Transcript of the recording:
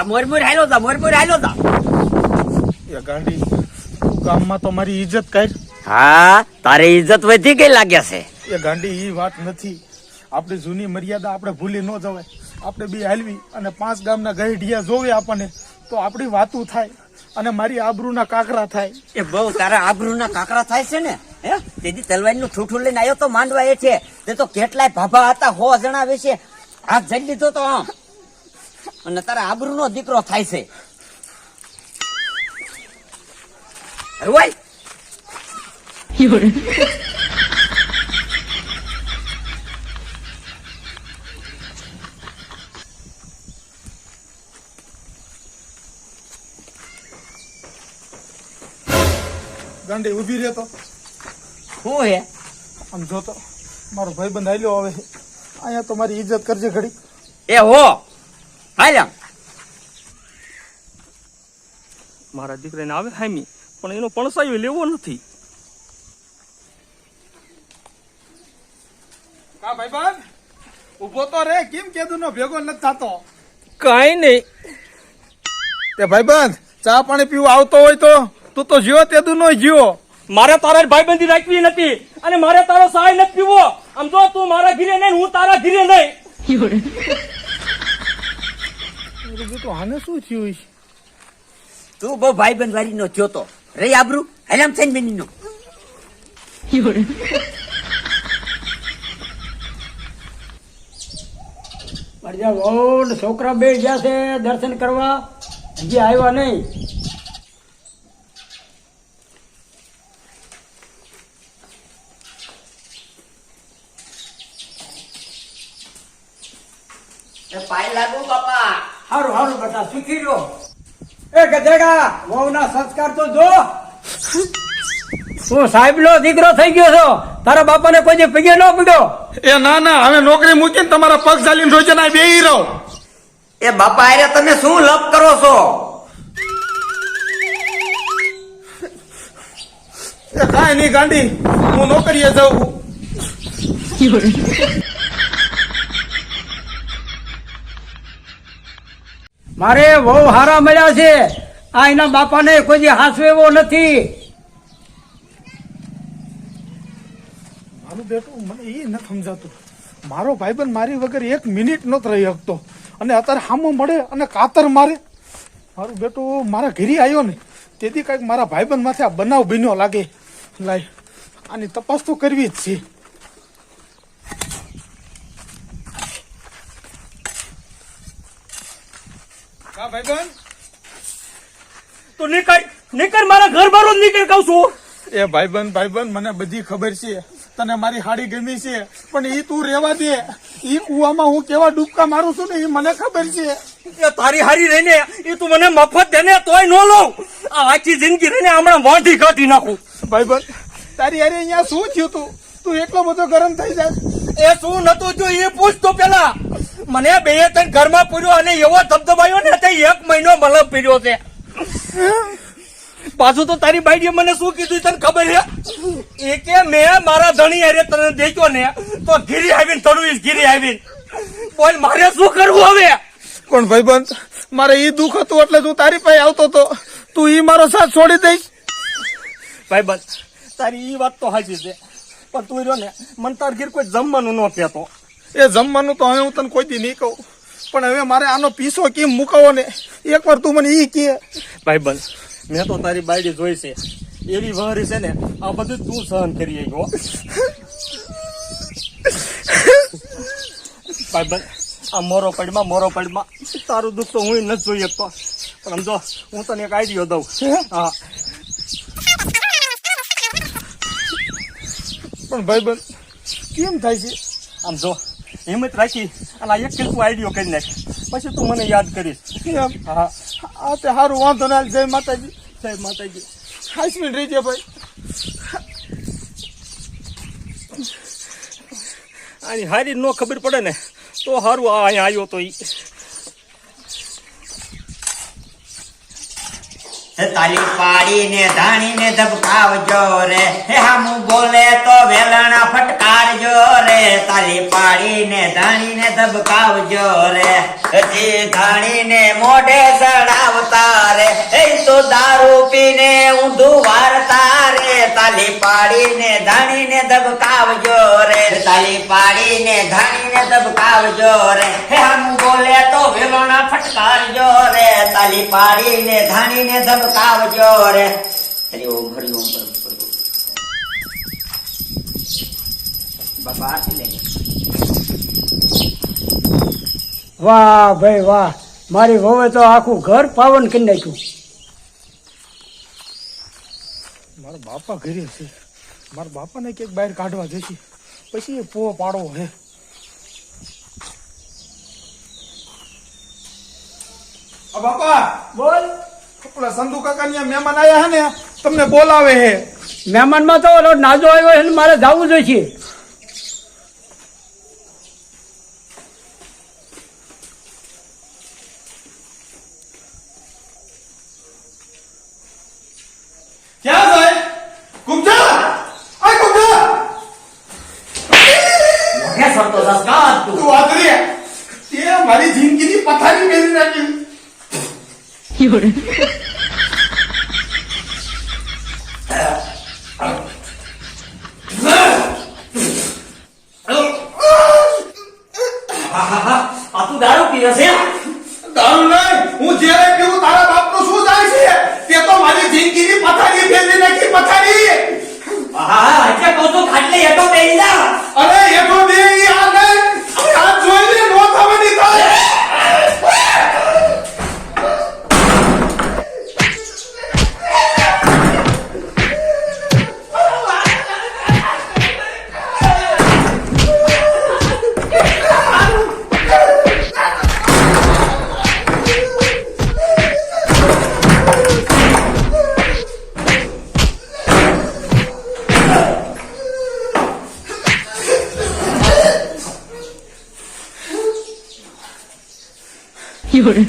આ મોર મોર હાલો જા મોર મોર હાલો જા. એ ગાંડી ગામમાં તો મારી ઇજ્જત કાઢ. હા તારી ઇજ્જત વધી ગઈ લાગે છે. એ ગાંડી એ વાત નથી. આપણી જૂની મર્યાદા આપણે ભૂલી ન જવાય. આપણે બે હાલવી અને પાંચ ગામના ગઈઢિયા જોવે આપણને તો આપણી વાતું થાય અને મારી આબરૂના કાકરા થાય. એ બહુ તારા આબરૂના કાકરા થાય છે ને હે? તેથી તલવારી નું ઠૂઠું લઈને આવ્યો તો માંડવા એ છે. તે તો કેટલાય ભાભા હતા હો જણાવે છે. હાથ જઈ લીધો તો આમ. અને તારા આબરૂ નો દીકરો થાય છે. ગાંડી ઊભી રહે તો. શું હે? આમ જો તો મારો ભાઈબંધ હાલ્યો આવે છે અહીંયા તો મારી ઇજ્જત કરજે ઘડી. એ હો! હાલ આમ. મારા દીકરાને આવે હામી પણ એનો પણસાયો લેવો નથી. કા ભાઈબાન ઊભો તો રે કેમ કેદું નો ભેગો નથી થતો? કઈ નહીં. તે ભાઈબંધ ચા પાણી પીવું આવતો હોય તો તું તો જીવો તેદું નો જીવો મારે તારે ભાઈબંધી રાખવી નથી અને મારે તારો સહાય નથી પીવો. આમ જો તું મારા ઘીરે નહીં હું તારા ઘીરે નહીં. તો આને શું થયું છે? તું બહુ ભાઈબંધ વારી નો થયો તો. રહી આબરૂ હલામ થઈને બેની ને છોકરા બે ગયા છે દર્શન કરવા હજી આવ્યા નહીં પાય લાગુ બાપા સારું બધા શીખી લો એ ગધેડા વહુ ના સંસ્કાર તો જો. હું સાહેબ નો દીકરો થઈ ગયો છો? તારા બાપાને કોઈ પગે ન પડ્યો? એ ના ના હવે નોકરી મૂકીને તમારા પગ ચાલીને રોજે ના બેહી રહો. એ બાપા અરે તમે શું લપ કરો છો? એ કાંઈ નહીં ગાંડી હું નોકરીએ જાઉં. મારે બહુ હારા મળ્યા છે. આ એના બાપાને કોઈ હાસવે એવો નથી. મારું બેટું, મને એ નથી સમજાતું. મારો ભાઈબંધ મારી વગર એક મિનિટ નહોતો રહી શકતો. અને અત્યારે હામો મળે અને કાતર મારે. મારું બેટું મારા ઘેરી આવ્યો ને, તેથી કાંઈક મારા ભાઈબંધ માથે આ બનાવ બન્યો લાગે. લાય, આની તપાસ તો કરવી જ છે. કા ભાઈબંધ? તું નીકળ નીકળ મારા ઘર બારો નીકળ કહું છું. એ ભાઈબંધ ભાઈબંધ મને બધી ખબર છે. તને મારી હાડી ગમી છે. પણ ઈ તું રેવા દે. ઈ કુવામાં હું કેવા ડૂબકા મારું છું ને એ મને ખબર છે. એ તારી હારી રહીને એ તું મને મફત દેને તોય નો લઉં. આ આખી જિંદગી રહીને હમણાં વાંધી કાઢી નાખું. ભાઈબંધ તારી હારી અહીંયા શું થયું તું? તું એટલો બધો ગરમ થઈ જાય એ શું નતું જો એ પૂછતો પેલા. મને બે ત્રણ ઘરમાં પૂર્યો અને એવો ધબધબાયો ને તે એક મહિનો મલબ પીર્યો છે. પાછું તો તારી બાઈડીએ મને શું કીધું તને ખબર છે? એ કે મેં મારા ધણી અરે તને દેખ્યો ને તો ઘીરી આવીને તળું ઘીરી આવીને. બોલ મારે શું કરવું હવે? પણ ભાઈબંધ મારે ઈ દુઃખ હતું એટલે તું તારી પાસે આવતો તો તું ઈ મારો સાથ છોડી દઈશ. ભાઈ બસ તારી ઈ વાત તો હાજી છે. પણ તું રહ્યો ને મને તાર ઘેર કોઈ જમવાનું ન કહેતો. એ જમવાનું તો હવે હું તને કોઈ દી નહીં કહું. પણ હવે મારે આનો પીસો કેમ મુકાવો ને? એકવાર તું મને ઈ કહે. ભાઈ બસ મેં તો તારી બાયડી જોઈ છે. એવી વહરી છે ને આ બધું તું સહન કરી ગયો ભાઈ બસ આ મોરો પડમાં મોરો પડમાં તારું દુઃખ તો હું નથી જોઈ શકતો. પણ સમજો હું તને એક આઈડિયો દઉં. હા. પણ ભાઈબંધ કેમ થાય છે? આમ જો હિંમત રાખી અને આ એક કિલ્પો આઈડિયો કરી નાખ. પછી તું મને યાદ કરીશ. એમ? હા. આ તે સારું વાંધો ના જય માતાજી. જય માતાજી. ખાસ મિનિટ રહી જાય ભાઈ. આની હારી નો ખબર પડે ને તો સારું આ અહીંયા આવ્યો તો ઈ. તાલી પાડીને ધાણીને ધબકાવજો રે. હે હામું બોલે તો વેલણા તાલી પાડીને ધાણીને ધબકાવજો રે. હજી ધાણીને મોઢે ચડાવતા રે. એ તો દારૂ પીને ઊંધું વારતા રે. તાલી પાડીને ધાણીને ધબકાવજો રે. તાલી પાડીને ધાણીને ધબકાવજો રે. હમ બોલે તો વેલોણા ફટકારજો રે. તાલી પાડીને ધાણીને ધબકાવજો રે. હરિ ઓમ હરિ ઓમ બાબા. આરતી. વાહ ભાઈ વાહ. મારી વહુએ તો આખું ઘર પાવન કરી નાખ્યું. મારા બાપા ઘરે છે મારા બાપાને ક્યાંક બહાર કાઢવા જશે. પછી એ પો પાડવો હે. બાપા બોલ. પેલા સંધુ કાકા મહેમાન આવ્યા હે ને? તમને બોલાવે હે. મહેમાનમાં તો નાજો આવ્યો છે ને મારે જવું જોઈશે ક્યાં જાય કુંજા આ કુંજા મોઢે સરતો જસ કાં તું? તું વાદળી તે મારી જિંદગીની પથારી મેરી નાખી આ તું દારૂ પીવે છે દારૂ નહીં હું જ્યારે પીવું તારા બાપનું શું જાય છે તે તો મારી જિંદગીની પથારી ફેરવી નાખી પથારી. હા એટલે કહું છું ખાટલે હેઠો બેસી જા. 有人，